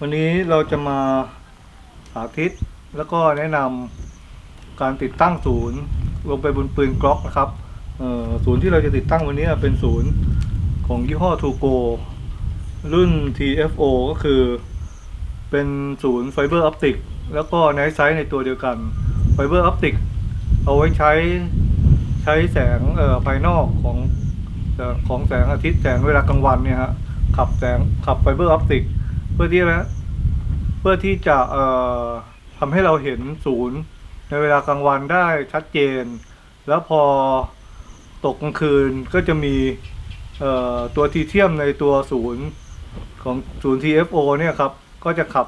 วันนี้เราจะมาสาธิตแล้วก็แนะนำการติดตั้งศูนย์ลงไปบนปืนกล็อกนะครับศูนย์ที่เราจะติดตั้งวันนี้เป็นศูนย์ของยี่ห้อทูโกรุ่น TFO ก็คือเป็นศูนย์ไฟเบอร์ออปติกแล้วก็ไนท์ไซส์ในตัวเดียวกันไฟเบอร์ออปติกเอาไว้ใช้ใช้แสงภายนอกของของแสงอาทิตย์แสงเวลากลางวันเนี่ยฮะขับแสงขับไฟเบอร์ออปติก เพื่อที่นะเพื่อที่จะเอ่อทำให้เราเห็นศูนย์ ในเวลากลางวันได้ชัดเจน แล้วพอตกกลางคืนก็จะมีเอ่อตัวทีเทียมในตัวศูนย์ของศูนย์ TFO เนี่ยครับ ก็จะขับ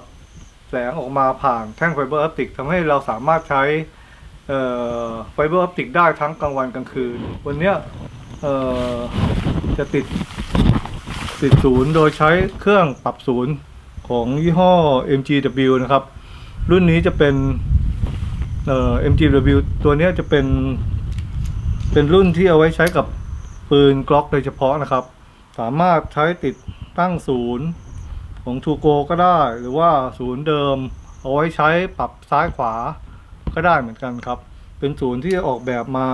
แสงออกมาผ่านแท่งไฟเบอร์ออปติกทำให้เราสามารถใช้ไฟเบอร์ออปติกได้ทั้งกลางวันกลางคืน วันนี้จะติดติดศูนย์โดยใช้เครื่องปรับศูนย์ ของยี่ห้อ MGW นะครับ รุ่นนี้จะเป็นเอ่อ MGW ตัวนี้จะเป็น เป็นรุ่นที่เอาไว้ใช้กับปืนกล็อกโดยเฉพาะนะครับ สามารถใช้ติดตั้งศูนย์ของทูโกก็ได้หรือว่าศูนย์เดิม เอาไว้ใช้ปรับซ้ายขวาก็ได้เหมือนกันครับ เป็นศูนย์ที่ออกแบบมา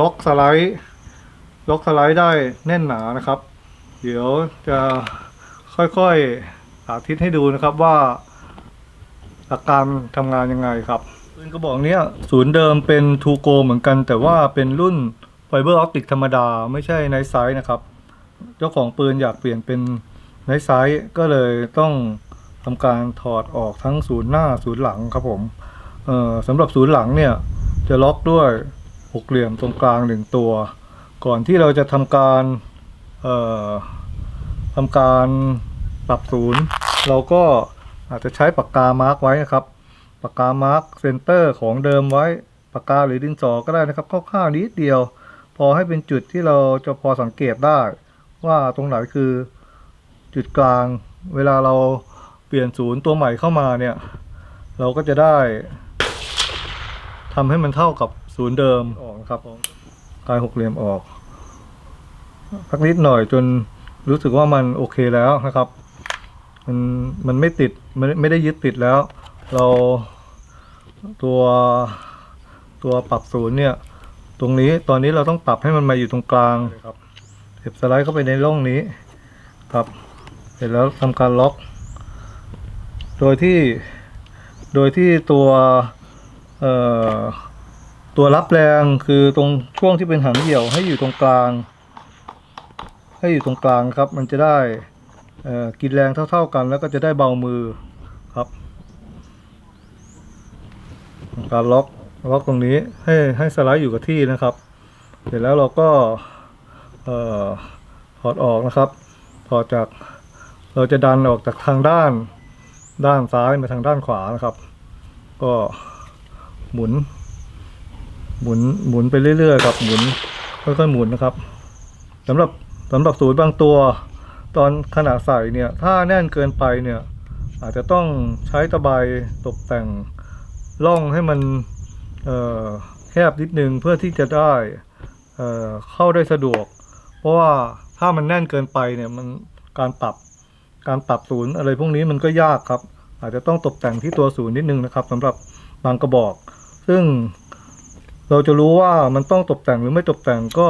ล็อกสไลด์ ล็อกสไลด์ได้แน่นหนานะครับ เดี๋ยวจะ ค่อยๆสาธิตให้ดูนะครับว่าหลักการทำงานยังไงครับปืนกระบอกนี้ศูนย์เดิมเป็นทูโกเหมือนกัน แต่ว่าเป็นรุ่นไฟเบอร์ออปติกธรรมดาไม่ใช่ไนท์ไซส์นะครับ เจ้าของปืนอยากเปลี่ยนเป็นไนท์ไซส์ก็เลยต้องทำการถอดออกทั้งศูนย์หน้าศูนย์หลังครับผมสำหรับศูนย์หลังเนี่ยจะล็อกด้วยหกเหลี่ยมตรงกลางหนึ่งตัว ก่อนที่เราจะทำการทำการ ปรับศูนย์เราก็อาจจะใช้ปากกามาร์กไว้นะครับ ปากกามาร์กเซนเตอร์ของเดิมไว้ ปากกาหรือดินสอก็ได้นะครับคร่าวๆนิดเดียว พอให้เป็นจุดที่เราจะพอสังเกตได้ ว่าตรงไหนคือจุดกลาง เวลาเราเปลี่ยนศูนย์ตัวใหม่เข้ามาเนี่ย เราก็จะได้ทำให้มันเท่ากับศูนย์เดิมออกนะครับกลายหกเหลี่ยมออก พักนิดหน่อยจนรู้สึกว่ามันโอเคแล้วนะครับ มันมันไม่ติดไม่ไม่ได้ยึดติดแล้ว เราตัวตัวปรับศูนย์เนี่ย ตรงนี้ตอนนี้เราต้องปรับให้มันมาอยู่ตรงกลางครับเก็บสไลด์เข้าไปในร่องนี้ ครับ เสร็จแล้วทำการล็อก โดยที่โดยที่ตัวเอ่อตัวรับแรงคือตรงช่วงที่เป็นหางเหี่ยวให้อยู่ตรงกลาง ให้อยู่ตรงกลางครับ มันจะได้ กินแรงเท่าๆกัน แล้วก็จะได้เบามือครับ การล็อกล็อกตรงนี้ให้ให้สไลด์อยู่กับที่นะครับ เสร็จแล้วเราก็เอ่อถอดออกนะครับถอดจากเราจะดันออกจากทางด้านด้านซ้ายมาทางด้านขวานะครับ ก็หมุน หมุนหมุนไปเรื่อยๆครับหมุนค่อยๆหมุนนะครับสำหรับสำหรับศูนย์บางตัว ตอนขณะใส่เนี่ย ถ้าแน่นเกินไปเนี่ย อาจจะต้องใช้ตะไบตกแต่งร่องให้มันแคบนิดนึงเพื่อที่จะได้เเข้าได้สะดวก เพราะว่าถ้ามันแน่นเกินไปเนี่ยมันการปรับการปรับศูนย์อะไรพวกนี้มันก็ยากครับ อาจจะต้องตกแต่งที่ตัวศูนย์นิดนึงนะครับสำหรับบางกระบอก ซึ่งเราจะรู้ว่ามันต้องตกแต่งหรือไม่ตกแต่งก็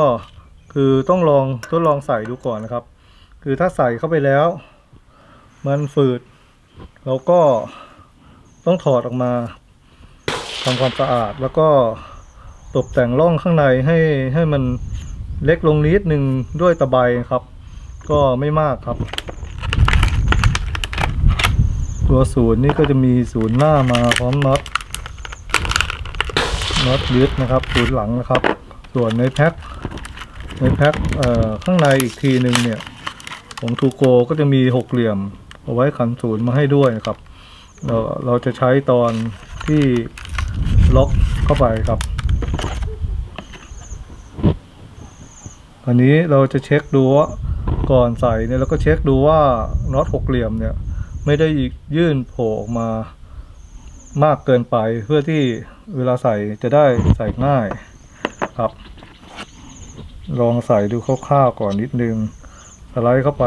คือต้องลองทดลองใส่ดูก่อนนะครับ คือถ้าใส่เข้าไปแล้ว มันฝืด เราก็ต้องถอดออกมาทำความสะอาดแล้วก็ตกแต่งร่องข้างในให้ให้มันเล็กลงนิดหนึ่งด้วยตะไบครับ ก็ไม่มากครับ ตัวศูนย์นี่ก็จะมีศูนย์หน้ามาพร้อมน็อตน็อตยึดนะครับศูนย์หลังนะครับ ส่วนในแพ็คในแพ็คข้างในอีกทีหนึ่งเนี่ย ของทูโกก็จะมีหกเหลี่ยมเอาไว้ขันศูนย์มาให้ด้วยนะครับ เราเราจะใช้ตอนที่ล็อกเข้าไปครับอันนี้เราจะเช็คดูว่าก่อนใส่เนี่ยเราก็เช็คดูว่าน็อตหกเหลี่ยมเนี่ย ไม่ได้ยื่นโผล่ออกมามากเกินไปเพื่อที่เวลาใส่จะได้ใส่ง่ายครับ ลองใส่ดูคร่าวๆก่อนนิดนึง สไลด์เข้าไป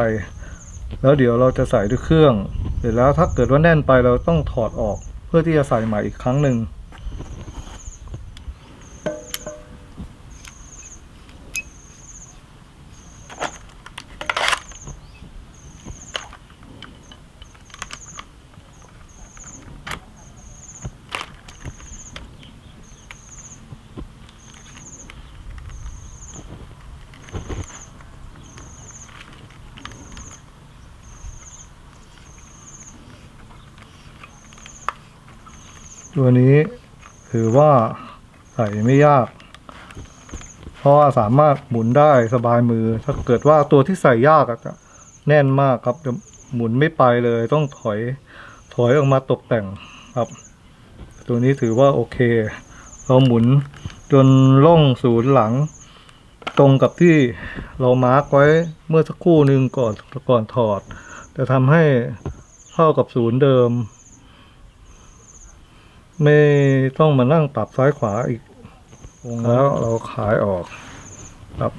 แล้วเดี๋ยวเราจะใส่ด้วยเครื่อง เสร็จแล้วถ้าเกิดว่าแน่นไปเราต้องถอดออก เพื่อที่จะใส่ใหม่อีกครั้งหนึ่ง ตัวนี้ถือว่าใส่ไม่ยาก เพราะว่าสามารถหมุนได้สบายมือ ถ้าเกิดว่าตัวที่ใส่ยากอะจะแน่นมากครับจะหมุนไม่ไปเลยต้องถอยถอยออกมาตกแต่งครับ ตัวนี้ถือว่าโอเค เราหมุนจนล่องศูนย์หลัง ตรงกับที่เรามาร์กไว้เมื่อสักครู่หนึ่งก่อนก่อนถอด จะทำให้เท่ากับศูนย์เดิม ไม่ต้องมานั่งปรับซ้ายขวาอีก แล้วเราขายออกครับ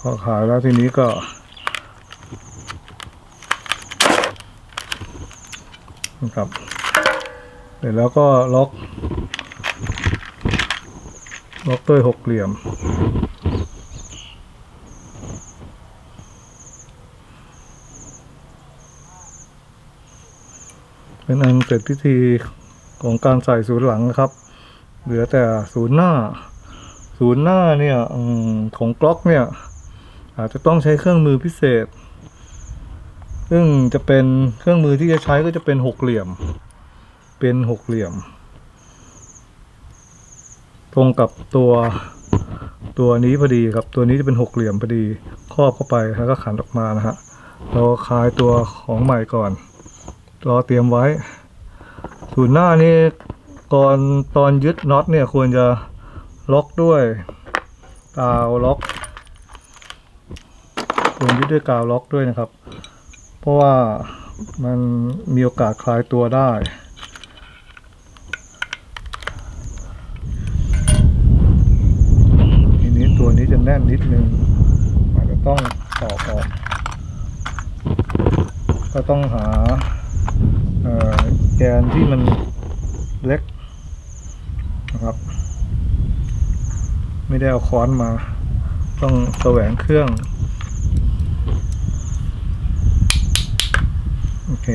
พอขายแล้วทีนี้ก็นะครับเสร็จแล้วก็ล็อกล็อกด้วยหกเหลี่ยม เป็นอันเสร็จพิธี ของการใส่ศูนย์หลังนะครับ เหลือแต่ศูนย์หน้า ศูนย์หน้าเนี่ยอของกล็อกเนี่ย อาจจะต้องใช้เครื่องมือพิเศษ ซึ่งจะเป็นเครื่องมือที่จะใช้ก็จะเป็นหกเหลี่ยม เป็นหกเหลี่ยม ตรงกับตัวตัวนี้พอดีครับ ตัวนี้จะเป็นหกเหลี่ยมพอดีครอบเข้าไปแล้วก็ขันออกมานะฮะเราคลายตัวของใหม่ก่อนรอเตรียมไว้ ศูนย์หน้านี่ก่อนตอนยึดน็อตเนี่ยควรจะล็อกด้วยกาวล็อกควรยึดด้วยกาวล็อกด้วยนะครับ เพราะว่ามันมีโอกาสคลายตัวได้ทีนี้ตัวนี้จะแน่นนิดนึงอาจจะต้องตอกออก ก็ต้องหาเอ่อ แกนที่มันเล็กนะครับ ไม่ได้เอาค้อนมา ต้องแสวงเครื่อง โอเค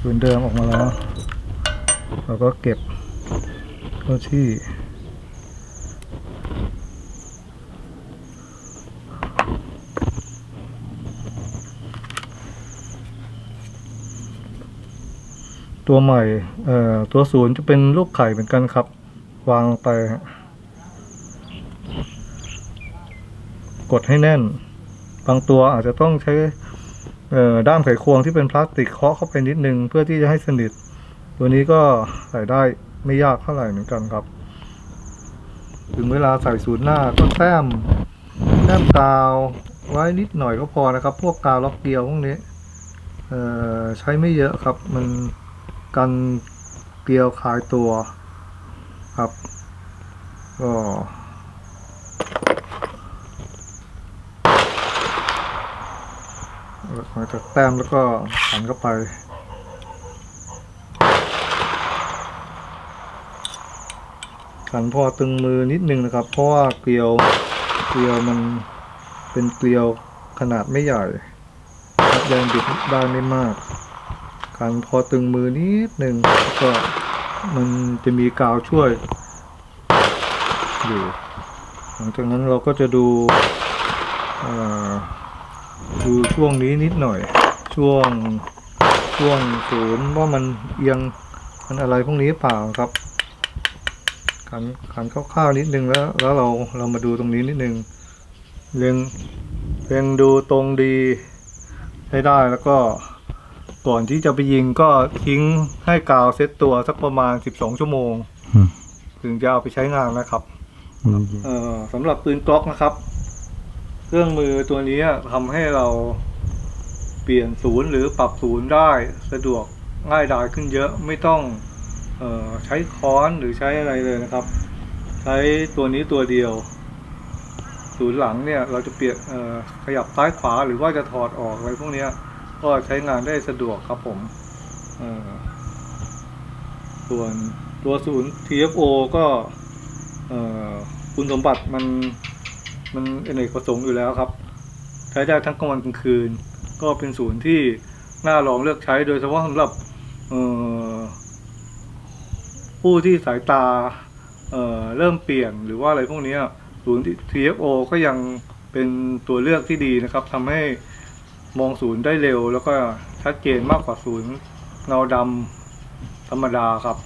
ส่วนเดิมออกมาแล้ว เราก็เก็บเข้าที่ ตัวใหม่เอ่อตัวศูนย์จะเป็นรูปไข่เหมือนกันครับ วางลงไป กดให้แน่น บางตัวอาจจะต้องใช้ด้ามไขควงที่เป็นพลาสติกเคาะเข้าไปนิดนึง เพื่อที่จะให้สนิท ตัวนี้ก็ใส่ได้ไม่ยากเท่าไหร่เหมือนกันครับ ถึงเวลาใส่ศูนย์หน้าก็แต้มแต้มกาวไว้นิดหน่อยก็พอนะครับ พวกกาวล็อกเกลียวพวกนี้ใช้ไม่เยอะครับมัน กันเกลียวคลายตัวครับก็มาจากแต้มแล้วก็หันเข้าไปขันพอตึงมือนิดนึงนะครับ เพราะว่าเกลียวเกลียวมันเป็นเกลียวขนาดไม่ใหญ่ครับแรงบิดได้ไม่มาก การพอตึงมือนิดหนึ่งก็มันจะมีกาวช่วย อยู่ หลังจากนั้นเราก็จะดูดูช่วงนี้นิดหน่อย ช่วงช่วงศูนย์ว่ามันเอียงมันอะไรพวกนี้เปล่าครับขันขันคร่าวๆนิดนึงแล้ว แล้วเราเรามาดูตรงนี้นิดนึงเรียงเรียงดูตรงดีให้ได้แล้วก็ ก่อนที่จะไปยิงก็ทิ้งให้กาวเซตตัวสักประมาณ 12 ชั่วโมง อืมถึงจะเอาไปใช้งานนะครับเอ่อสำหรับปืนกล็อกนะครับ เครื่องมือตัวนี้ทำให้เราเปลี่ยนศูนย์หรือปรับศูนย์ได้สะดวกง่ายดายขึ้นเยอะไม่ต้องเออใช้ค้อนหรือใช้อะไรเลยนะครับ ใช้ตัวนี้ตัวเดียว ศูนย์หลังเนี่ย เราจะเปลี่ยนเอ่อขยับซ้ายขวาหรือว่าจะถอดออกอะไรพวกเนี้ย ก็ใช้งานได้สะดวกครับผมส่วนตัวศูนย์ TFO ก็คุณสมบัติมันมันอเนกประสงค์อยู่แล้วครับ ใช้ได้ทั้งกลางวันกลางคืน ก็เป็นศูนย์ที่น่าลองเลือกใช้โดยเฉพาะสำหรับผู้ที่สายตาเเริ่มเปลี่ยนหรือว่าอะไรพวกนี้ศูนย์ TFO ก็ยังเป็นตัวเลือกที่ดีนะครับทำให้ มองศูนย์ได้เร็วแล้วก็ชัดเจนมากกว่าศูนย์เงาดำธรรมดาครับ